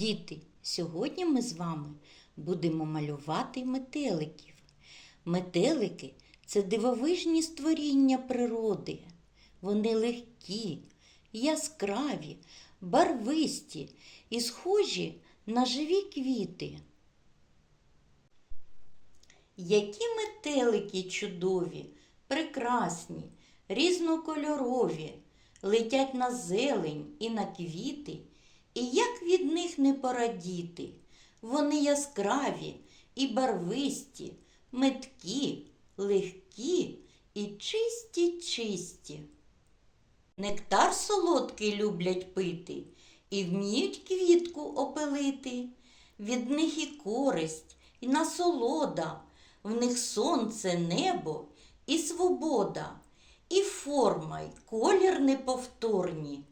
Діти, сьогодні ми з вами будемо малювати метеликів. Метелики це дивовижні створіння природи. Вони легкі, яскраві, барвисті і схожі на живі квіти. Які метелики чудові, прекрасні, різнокольорові, летять на зелень і на квіти, і як від них не порадіти? Вони яскраві і барвисті, меткі, легкі і чисті чисті. Нектар солодкий люблять пити і вміють квітку опилити. Від них і користь, і насолода, в них сонце, небо і свобода, і форма, й колір неповторні.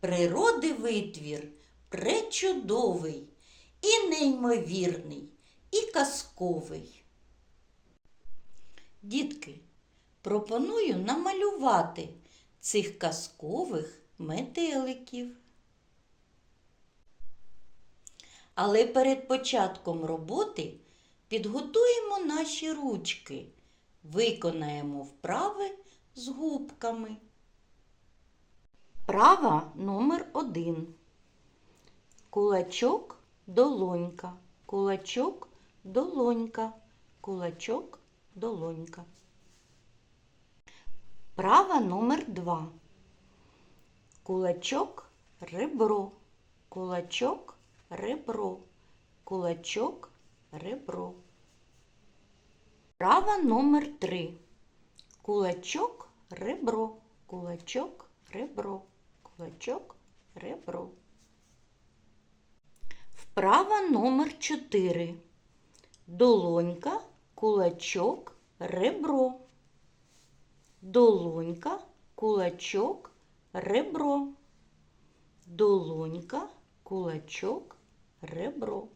Природи витвір пречудовий, і неймовірний, і казковий. Дітки, пропоную намалювати цих казкових метеликів. Але перед початком роботи підготуємо наші ручки, виконаємо вправи з губками. Права номер один. Кулачок, долонька, кулачок, долонька, кулачок, долонька. Права номер два. Кулачок, ребро, кулачок, ребро, кулачок, ребро. Права номер три. Кулачок, ребро, кулачок, ребро, кулачок, ребро. Вправа номер чотири. Долонька, кулачок, ребро. Долонька, кулачок, ребро. Долонька, кулачок, ребро.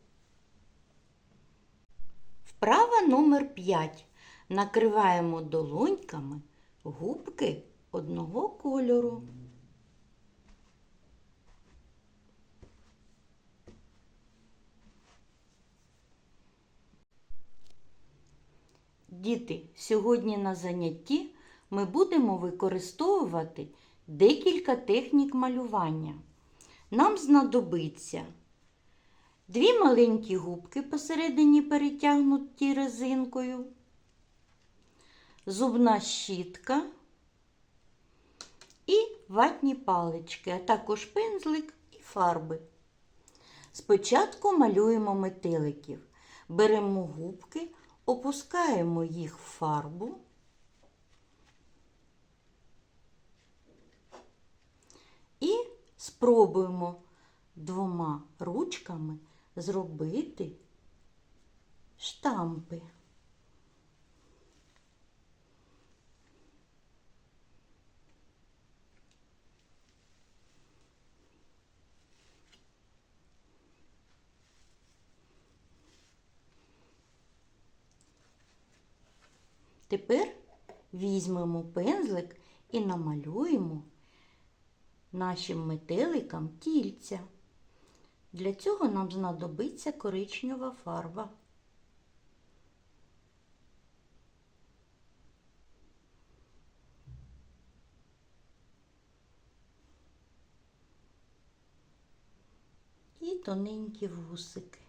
Вправа номер 5. Накриваємо долоньками губки одного кольору. Діти, сьогодні на занятті ми будемо використовувати декілька технік малювання. Нам знадобиться дві маленькі губки посередині перетягнуті резинкою, зубна щітка і ватні палички, а також пензлик і фарби. Спочатку малюємо метеликів. Беремо губки, опускаємо їх в фарбу. І спробуємо двома ручками зробити штампи. Тепер візьмемо пензлик і намалюємо нашим метеликам тільця. Для цього нам знадобиться коричнева фарба. І тоненькі вусики.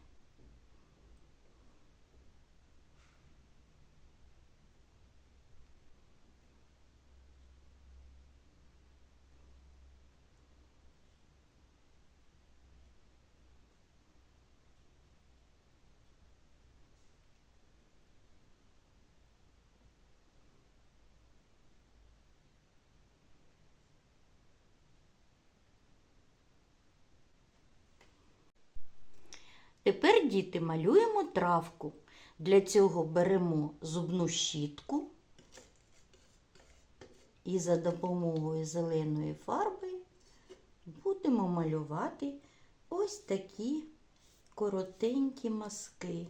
Тепер, діти, малюємо травку. Для цього беремо зубну щітку і за допомогою зеленої фарби будемо малювати ось такі коротенькі мазки.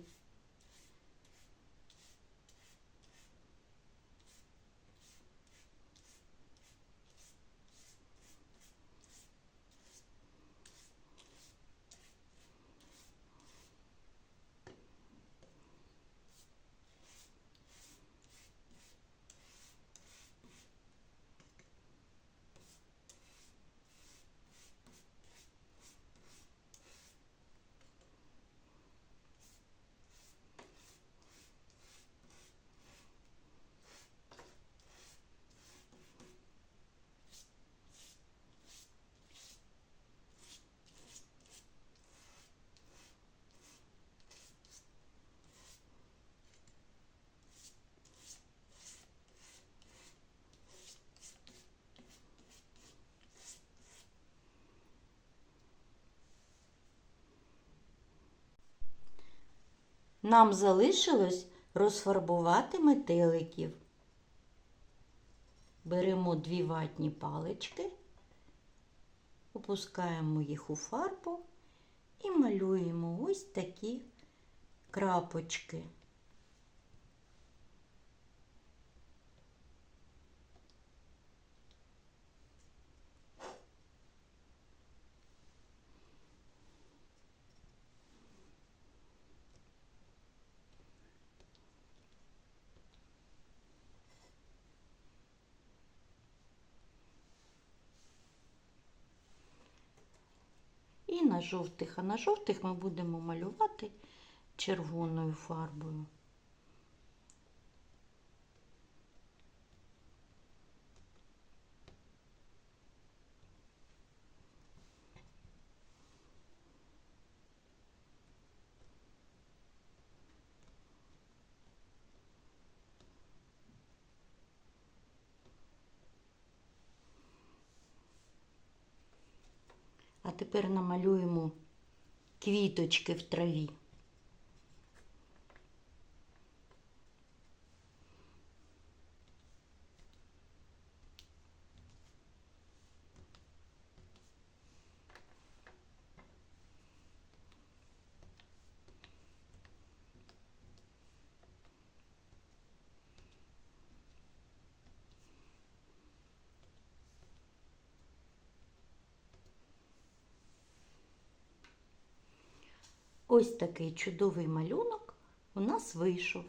Нам залишилось розфарбувати метеликів. Беремо дві ватні палички, опускаємо їх у фарбу і малюємо ось такі крапочки. На жовтих, а на жовтих ми будемо малювати червоною фарбою. А тепер намалюємо квіточки в траві. Ось такий чудовий малюнок у нас вийшов.